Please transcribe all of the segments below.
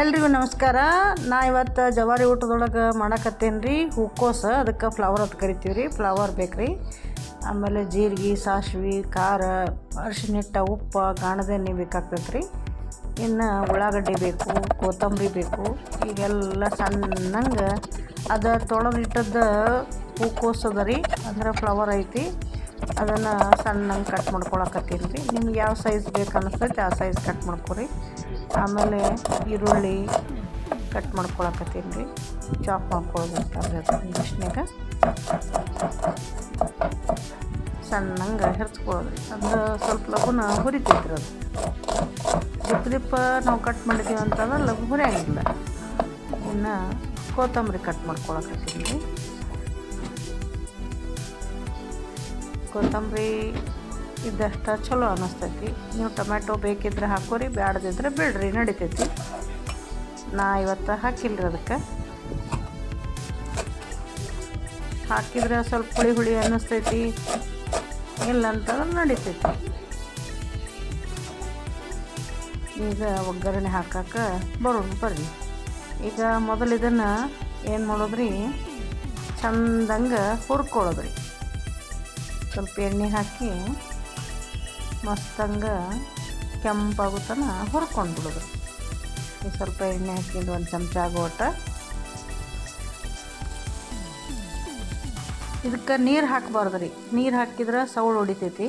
ಎಲ್ರಿಗೂ ನಮಸ್ಕಾರ. ನಾ ಇವತ್ತು ಜವಾರಿ ಊಟದೊಳಗೆ ಮಾಡಕತ್ತೇನೆ ರೀ ಹೂಕೋಸ, ಅದಕ್ಕೆ ಫ್ಲವರ್ ಅಂತ ಕರಿತೀವಿ ರೀ ಫ್ಲವರ್ ಬೇಕು ರೀ ಆಮೇಲೆ ಜೀರಿಗೆ, ಸಾಸ್ವೆ, ಖಾರ ಅರಿಶಿನ ಹಿಟ್ಟ ಉಪ್ಪು, ಗಾಣದ ಎಣ್ಣೆ ಬೇಕಾಗ್ತೈತೆ ರೀ ಇನ್ನು ಉಳ್ಳಾಗಡ್ಡೆ ಬೇಕು, ಕೊತ್ತಂಬರಿ ಬೇಕು. ಈಗೆಲ್ಲ ಸಣ್ಣಂಗೆ ಅದು ತೊಳೆದಿಟ್ಟದ್ದು ಹೂಕೋಸು ಅದ ರೀ. ಅಂದ್ರೆ ಫ್ಲವರ್ ಐತಿ. ಅದನ್ನು ಸಣ್ಣಂಗೆ ಕಟ್ ಮಾಡ್ಕೊಳಕತ್ತೀನಿ ರೀ ನಿಮ್ಗೆ ಯಾವ ಸೈಜ್ ಬೇಕು ಅನ್ನಿಸ್ತೈತೆ ಆ ಸೈಜ್ ಕಟ್ ಮಾಡ್ಕೊರಿ. ಆಮೇಲೆ ಈರುಳ್ಳಿ ಕಟ್ ಮಾಡ್ಕೊಳಕತ್ತೀನಿ ರೀ. ಚಾಪ್ ಮಾಡ್ಕೊಳ್ಬೇಕಾದ್ರೆ ಇಂಗ್ಲೀಷ್ನಾಗ ಸಣ್ಣಂಗೆ ಹೆರ್ಚ್ಕೊಳ್ಳೋದ್ರಿ ಅದು ಸ್ವಲ್ಪ ಲಘುನ ಹುರಿತೈತ್ರಿ ಅದು. ದಿಪ್ಪ ದಿಪ್ಪ ನಾವು ಕಟ್ ಮಾಡಿದ್ದೀವಿ ಅಂತಂದ್ರೆ ಲಘು ಹುರಿಯಂಗಿಲ್ಲ ಇನ್ನು ಕೊತ್ತಂಬರಿ ಕಟ್ ಮಾಡ್ಕೊಳಕತ್ತೀನಿ ರೀ. ಕೊತ್ತಂಬರಿ ಇದ್ದಷ್ಟ ಚಲೋ ಅನ್ನಿಸ್ತೈತಿ ನೀವು ಟೊಮ್ಯಾಟೊ ಬೇಕಿದ್ರೆ ಹಾಕೋರಿ, ಬ್ಯಾಡದಿದ್ರೆ ಬಿಡ್ರಿ, ನಡಿತೈತಿ. ನಾ ಇವತ್ತು ಹಾಕಿಲ್ರಿ ಅದಕ್ಕೆ. ಹಾಕಿದ್ರೆ ಸ್ವಲ್ಪ ಹುಳಿ ಹುಳಿ ಅನ್ನಿಸ್ತೈತಿ ಇಲ್ಲ ಅಂತಂದ್ರೆ ನಡಿತೈತಿ. ಈಗ ಒಗ್ಗರಣೆ ಹಾಕಕ್ಕೆ ಬರೋಣ, ಬರ್ರಿ. ಈಗ ಮೊದಲು ಇದನ್ನು ಏನು ಮಾಡೋದ್ರಿ? ಚಂದಂಗೆ ಹುರ್ಕೊಳ್ಳೋದ್ರಿ. ಸ್ವಲ್ಪ ಎಣ್ಣೆ ಹಾಕಿ ಮಸ್ತಂಗೆ ಕೆಂಪಾಗೋ ತನ ಹುರ್ಕೊಂಡು ಬಿಡೋದು ಈ ಸ್ವಲ್ಪ ಎಣ್ಣೆ ಹಾಕಿದ್ದು ಒಂದು ಚಮಚ ಆಗೋಟ ಇದಕ್ಕೆ ನೀರು ಹಾಕಬಾರ್ದು ರೀ ನೀರು ಹಾಕಿದ್ರೆ ಸೌಳು ಹೊಡಿತೈತಿ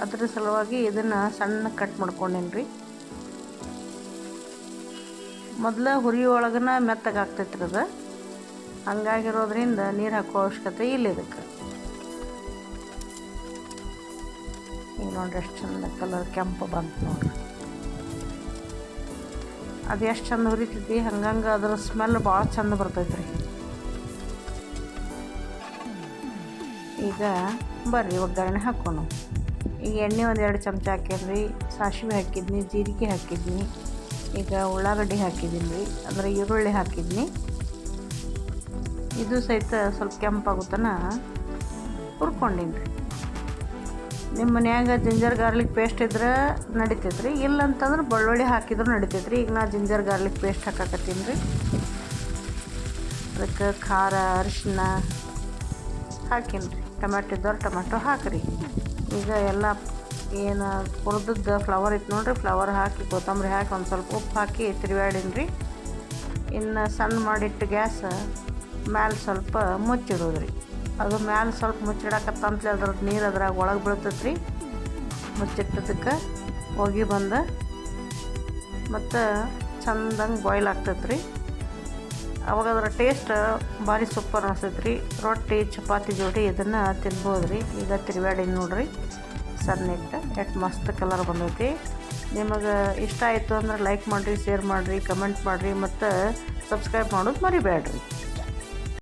ಅದ್ರ ಸಲುವಾಗಿ ಇದನ್ನು ಸಣ್ಣ ಕಟ್ ಮಾಡ್ಕೊಂಡೇನಿ ರೀ ಮೊದಲ ಹುರಿಯೊಳಗನ ಮೆತ್ತಗೆ ಆಗ್ತೈತ್ರಿ ಅದು. ಹಂಗಾಗಿರೋದ್ರಿಂದ ನೀರು ಹಾಕೋ ಅವಶ್ಯಕತೆ ಇಲ್ಲ ಇದಕ್ಕೆ. ಈಗ ನೋಡ್ರಿ ಎಷ್ಟು ಚಂದ ಕಲರ್ ಕೆಂಪು ಬಂತು ನೋಡ್ರಿ. ಅದು ಎಷ್ಟು ಚಂದ ಹುರಿತೈತಿ ಹಂಗಂಗೆ ಅದ್ರ ಸ್ಮೆಲ್ ಭಾಳ ಚಂದ ಬರ್ತೈತೆ ರೀ ಈಗ ಬರ್ರಿ ಒಗ್ಗರಣೆ ಹಾಕೋಣ. ಈಗ ಎಣ್ಣೆ ಒಂದು ಎರಡು ಚಮಚ ಹಾಕ್ಯಾನ್ರಿ, ಸಾಸಿವೆ ಹಾಕಿದ್ನಿ ಜೀರಿಗೆ ಹಾಕಿದ್ನಿ, ಈಗ ಉಳ್ಳಾಗಡ್ಡಿ ಹಾಕಿದ್ದೀನಿ ರೀ ಅಂದರೆ ಈರುಳ್ಳಿ ಹಾಕಿದ್ನಿ. ಇದು ಸಹಿತ ಸ್ವಲ್ಪ ಕೆಂಪಾಗುತ್ತನ ಹುರ್ಕೊಂಡೀನಿ ರೀ ನಿಮ್ಮ ಮನ್ಯಾಗ ಜಿಂಜರ್ ಗಾರ್ಲಿಕ್ ಪೇಸ್ಟ್ ಇದ್ರೆ ಇಲ್ಲ ಅಂತಂದ್ರೆ ಬೆಳ್ಳುಳ್ಳಿ ಹಾಕಿದ್ರು ರೀ ಈಗ ನಾ ಜಿಂಜರ್ ಗಾರ್ಲಿಕ್ ಪೇಸ್ಟ್ ಹಾಕಾಕತ್ತೀನಿ ರೀ. ಅದಕ್ಕೆ ಖಾರ ಅರಿಶಿನ ಹಾಕೀನಿ ರೀ. ಟೊಮ್ಯಾಟೊ ಇದ್ದವ್ರು ಟೊಮ್ಯಾಟೊ ಹಾಕಿರಿ. ಈಗ ಎಲ್ಲ ಏನು ಹುರಿದದ್ದು ಫ್ಲವರ್ ಇತ್ತು ನೋಡ್ರಿ. ಫ್ಲವರ್ ಹಾಕಿ ಕೊತ್ತಂಬರಿ ಹಾಕಿ ಒಂದು ಸ್ವಲ್ಪ ಉಪ್ಪು ಹಾಕಿ ತಿರುಗಾಡಿನ ರೀ. ಇನ್ನು ಸಣ್ಣ ಮಾಡಿಟ್ಟು ಗ್ಯಾಸ್ ಮ್ಯಾಲೆ ಸ್ವಲ್ಪ ಮುಚ್ಚಿಡೋದು ರೀ ಅದು ಮ್ಯಾಲ ಸ್ವಲ್ಪ ಮುಚ್ಚಿಡಕತ್ತಂತಲೇ ಅದ್ರದ್ದು ನೀರು ಅದ್ರಾಗ ಒಳಗೆ ಬೀಳ್ತೈತೆ ರೀ ಮುಚ್ಚಿಟ್ಟದಕ್ಕೆ ಹೋಗಿ ಬಂದು. ಮತ್ತು ಚಂದಂಗೆ ಬಾಯ್ಲ್ ಆಗ್ತೈತೆ ರೀ ಅವಾಗ ಅದರ ಟೇಸ್ಟ್ ಭಾರಿ ಸೂಪರ್ ಅನಿಸ್ತೈತೆ ರೀ ರೊಟ್ಟಿ, ಚಪಾತಿ ಜೋಡಿ ಇದನ್ನು ತಿನ್ಬೋದು ರೀ ಈಗ ತಿರುಗಾಡಿ ನೋಡ್ರಿ. ಸಣ್ಣ ಇಟ್ಟು ಎಷ್ಟು ಮಸ್ತ್ ಕಲರ್ ಬಂದೈತಿ. ನಿಮಗೆ ಇಷ್ಟ ಆಯಿತು ಅಂದ್ರೆ ಲೈಕ್ ಮಾಡಿರಿ ಶೇರ್ ಮಾಡಿರಿ ಕಮೆಂಟ್ ಮಾಡಿರಿ, ಮತ್ತು ಸಬ್ಸ್ಕ್ರೈಬ್ ಮಾಡೋದು ಮರಿಬೇಡ್ರಿ